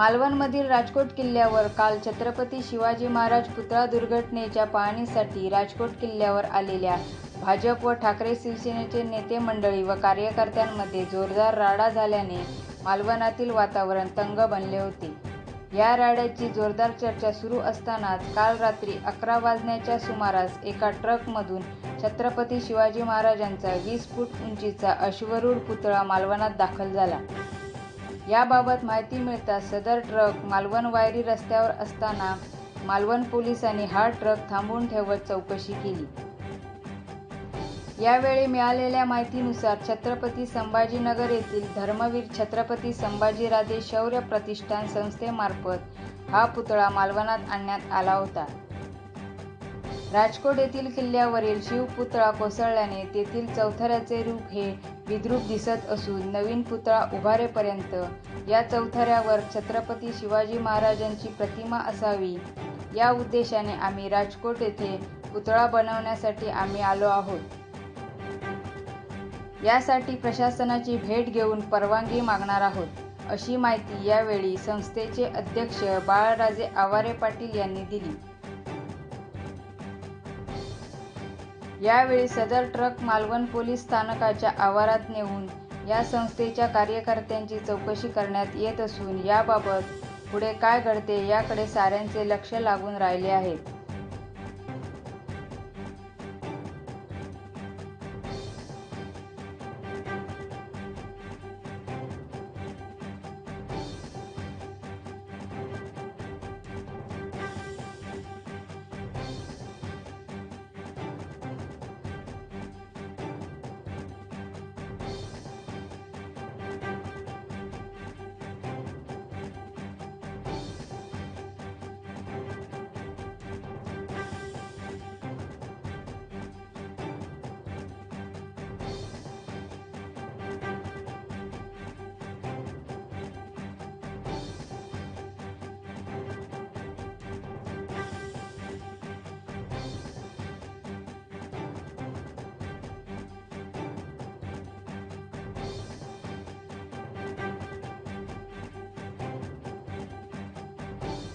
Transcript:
मालवणमधील राजकोट किल्ल्यावर काल छत्रपती शिवाजी महाराज पुतळा दुर्घटनेच्या पाहणीसाठी राजकोट किल्ल्यावर आलेल्या भाजप व ठाकरे शिवसेनेचे नेते मंडळी व कार्यकर्त्यांमध्ये जोरदार राडा झाल्याने मालवणातील वातावरण तंग बनले होते. या राड्याची जोरदार चर्चा सुरू असतानाच काल रात्री अकरा वाजण्याच्या सुमारास एका ट्रकमधून छत्रपती शिवाजी महाराजांचा वीस फूट उंचीचा अश्वरूढ पुतळा मालवणात दाखल झाला. याबाबत माहिती मिळताच सदर ट्रक मालवण वायरी रस्त्यावर असताना मालवण पोलिसांनी हा ट्रक थांबवून ठेवत चौकशी केली. यावेळी मिळालेल्या माहितीनुसार छत्रपती संभाजीनगर येथील धर्मवीर छत्रपती संभाजीराजे शौर्य प्रतिष्ठान संस्थेमार्फत हा पुतळा मालवणात आणण्यात आला होता. राजकोट येथील किल्ल्यावरील शिवपुतळा कोसळल्याने तेथील चौथऱ्याचे रूप हे विद्रूप दिसत असून नवीन पुतळा उभारेपर्यंत या चौथऱ्यावर छत्रपती शिवाजी महाराजांची प्रतिमा असावी. या उद्देशाने आम्ही राजकोट येथे पुतळा बनवण्यासाठी आम्ही आलो आहोत. यासाठी प्रशासनाची भेट घेऊन परवानगी मागणार आहोत अशी माहिती यावेळी संस्थेचे अध्यक्ष बाळराजे आवारे पाटील यांनी दिली. यावेळी सदर ट्रक मालवण पोलीस स्थानकाच्या आवारात नेऊन या संस्थेच्या कार्यकर्त्यांची चौकशी करण्यात येत असून याबाबत पुढे काय घडते याकडे साऱ्यांचे लक्ष लागून राहिले आहे.